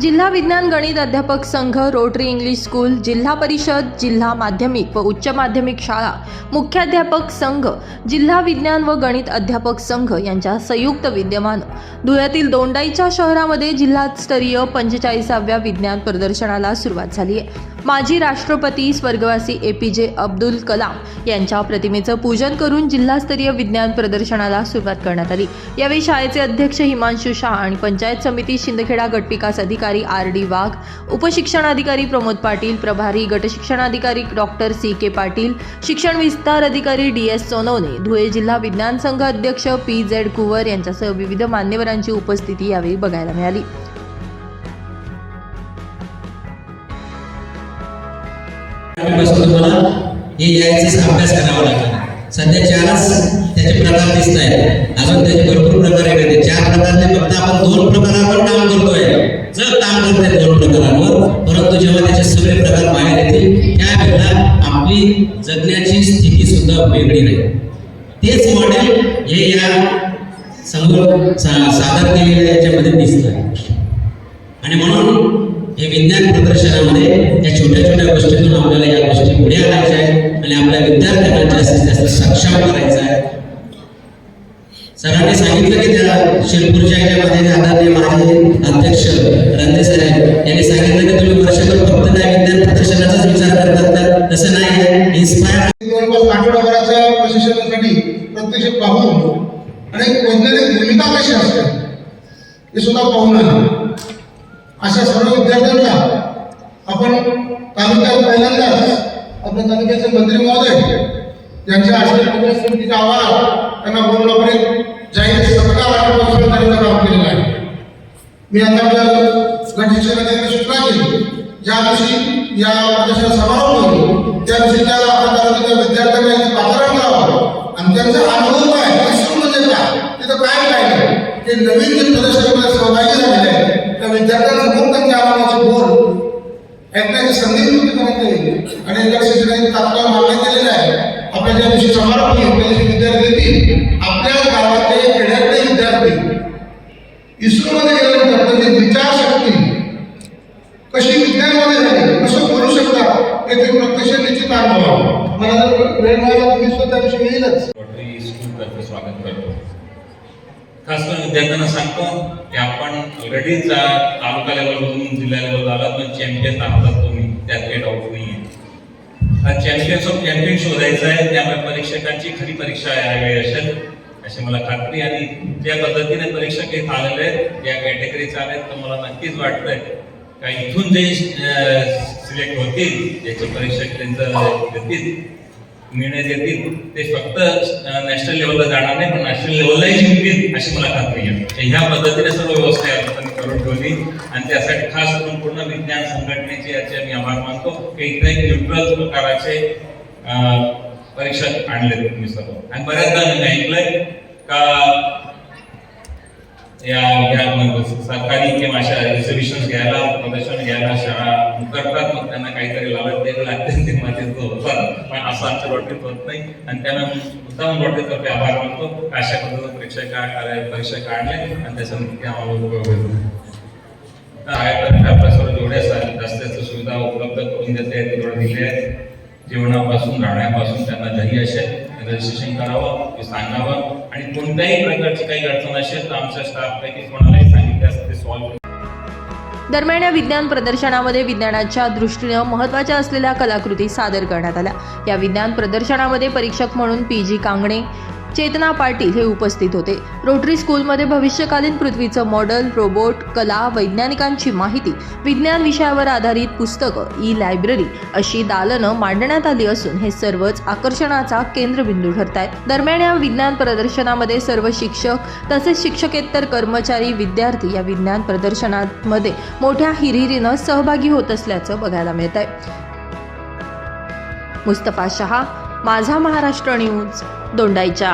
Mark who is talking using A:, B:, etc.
A: जिल्हा विज्ञान गणित अध्यापक संघ रोटरी इंग्लिश स्कूल जिल्हा परिषद जिल्हा माध्यमिक व उच्च माध्यमिक शाळा मुख्याध्यापक संघ जिल्हा विज्ञान व गणित अध्यापक संघ यांच्या संयुक्त विद्यमानं. धुळ्यातील दोंडाईच्या शहरामध्ये जिल्हास्तरीय पंचेचाळीसाव्या विज्ञान प्रदर्शनाला सुरुवात झाली आहे. माजी राष्ट्रपती स्वर्गवासी ए पी जे अब्दुल कलाम यांच्या प्रतिमेचं पूजन करून जिल्हास्तरीय विज्ञान प्रदर्शनाला सुरुवात करण्यात आली. यावेळी शाळेचे अध्यक्ष हिमांशु शाह आणि पंचायत समिती शिंदखेडा गटविकास अधिकारी आर डी वाघ उपशिक्षणाधिकारी प्रमोद पाटील प्रभारी गटशिक्षणाधिकारी डॉक्टर सी के पाटील शिक्षण विस्तार अधिकारी डी एस सोनवणे धुळे जिल्हा विज्ञान संघ अध्यक्ष पी झेड कुवर यांच्यासह विविध मान्यवरांची उपस्थिती यावेळी बघायला मिळाली.
B: बसून तुम्हाला हे यायचा अभ्यास करावा लागेल. सध्या चारच त्याचे प्रकार दिसत आहेत अजून त्याचे भरपूर प्रकार येते चार प्रकारचे फक्त आपण दोन प्रकारावर काम करतोय. जर काम करतोय दोन प्रकारांवर परंतु जेव्हा त्याचे सगळे प्रकार बाहेर येतील त्यावेळेला आपली जगण्याची स्थिती सुद्धा वेगळी राहील. तेच मॉडेल हे या समोर सा- सादर केलेल्या याच्यामध्ये दिसत आहे आणि म्हणून हे विज्ञान प्रदर्शनामध्ये छोट्या छोट्या गोष्टीतून आपल्याला या गोष्टी पुढे आणायच्या आहेत आणि आपल्या विद्यार्थ्यांना जास्तीत जास्त सक्षम करायचं आहे. सरांनी सांगितलं की त्या शिरपूरच्या याच्यामध्ये आदरणीय माझे अध्यक्ष रंदे साहेब यांनी सांगितलं की तुम्ही वर्षभर फक्त त्या विद्यार्थी प्रशिक्षणाचाच विचार करतात तर तसं नाही आहे. इन्स्पायर
C: आठवडाभराच्या प्रशिक्षणासाठी प्रत्यक्ष पाहून आणि एक वैज्ञानिक भूमिका कशी असते हे सुद्धा पाहून आले. अशा सर्व विद्यार्थ्यांना पहिल्यांदाच आपल्या तालुक्याचे मंत्री महोदय यांच्या आश्रय प्रदेश समितीच्या त्यांना बोलून आपण जाहीर सत्कार आणि पुरस्काराचं काम केलेलं आहे. मी आता गणेश गट ज्या दिवशी या प्रदर्शन समारोह होईल त्या दिवशी त्या आपल्या तालुक्याच्या विद्यार्थ्यांना इथे पाचारण करावं आणि त्यांचा अनुभव काय विश्व म्हणजे काय तिथं काय काय ते नवीन जे प्रदर्शनामध्ये सहभागी झालेले आहेत त्या विद्यार्थ्यांसमोर त्यांच्या ऐकण्याची संधी निर्मिती करण्यात येईल आणि एका शिक्षकांनी तात्काळ मागण्या केलेल्या आहे आपल्या ज्या दिवशी समारोप होईल त्या दिवशी विद्यार्थी येतील आपल्या गावातले खेड्यातले विद्यार्थी इस्रोमध्ये गेल्यानंतर त्यांची विचारशक्ती कशी विज्ञानमध्ये झाली कसं करू शकतात हे ते प्रत्यक्ष निश्चित अनुभव मला जर वेळ मिळाला तुम्ही मी सुद्धा त्या दिवशी येईलच.
D: स्वागत करतो. खास करून विद्यार्थ्यांना सांगतो की आपण ऑलरेडी तालुका लेवलवरून जिल्हा लेवल आला पण चॅम्पियन आहात तुम्ही. त्यात काही डाऊट नाही आहे चॅम्पियन्स ऑफ चॅम्पियन शोधायचं आहे त्यामुळे परीक्षकांची खरी परीक्षा यावेळी असेल. अशी मला खात्री आणि ज्या पद्धतीने परीक्षक येत आलेले आहेत ज्या कॅटेगरीचे आले तर मला नक्कीच वाटतंय. का इथून जे सिलेक्ट होतील ज्याचे परीक्षक त्यांचं देतील निर्णय देतील ते फक्त नॅशनल लेवलला जाणार नाही पण नॅशनल लेवललाही जिंकतील अशी मला खात्री आहे. ह्या पद्धतीने सर्व व्यवस्था या लोकांनी करून ठेवली. आणि त्यासाठी खास करून पूर्ण विज्ञान संघटनेचे याचे मी आभार मानतो की इथे एक न्यूट्रल प्रकाराचे अं, परीक्षक आणले तुम्ही सर्व. आणि बऱ्याचदा मी ऐकलंय का या सरकारी किंवा अशा एक्झिबिशन घ्यायला प्रदर्शन घ्यायला शाळा करतात. मग त्यांना काहीतरी लावत द्यावे लागते. ते माझे होतात पण असं आमच्या रोटीत होत नाही. आणि त्यांना मुद्दाम रोटीतर्फे आभार मानतो. अशा पद्धतीनं परीक्षा काय परीक्षा काढले आणि त्याच्यामध्ये आम्हाला उपयोग होतो. आपल्यासोबत जेवढ्या जास्त जास्त सुविधा उपलब्ध करून देते आहेत तेवढं दिले आहेत. जेवणापासून राहण्यापासून त्यांना जरी असेल रजिस्ट्रेशन करावं ते सांगावं. आणि कोणत्याही प्रकारची काही अडचण असेल तर आमच्या स्टाफपैकी कोणालाही सांगितलं सांगितल्यास ते सॉल्व्ह
A: दरम्यान या विज्ञान प्रदर्शनामध्ये विज्ञानाच्या दृष्टीनं महत्त्वाच्या असलेल्या कलाकृती सादर करण्यात आल्या. या विज्ञान प्रदर्शनामध्ये परीक्षक म्हणून पी जी कांगणे चेतना पाटील हे उपस्थित होते. रोटरी स्कूलमध्ये भविष्यकालीन पृथ्वीचं मॉडेल रोबोट कला वैज्ञानिकांची माहिती विज्ञान विषयावर आधारित पुस्तकं ई लायब्ररी अशी दालनं मांडण्यात आली असून हे सर्वच आकर्षणाचा केंद्रबिंदू ठरत आहेत दरम्यान या विज्ञान प्रदर्शनामध्ये सर्व शिक्षक तसेच शिक्षकेतर कर्मचारी विद्यार्थी या विज्ञान प्रदर्शनामध्ये मोठ्या हिरिरीनं सहभागी होत असल्याचं बघायला मिळत आहे मुस्तफा शहा माझा महाराष्ट्र न्यूज दोंडायच्या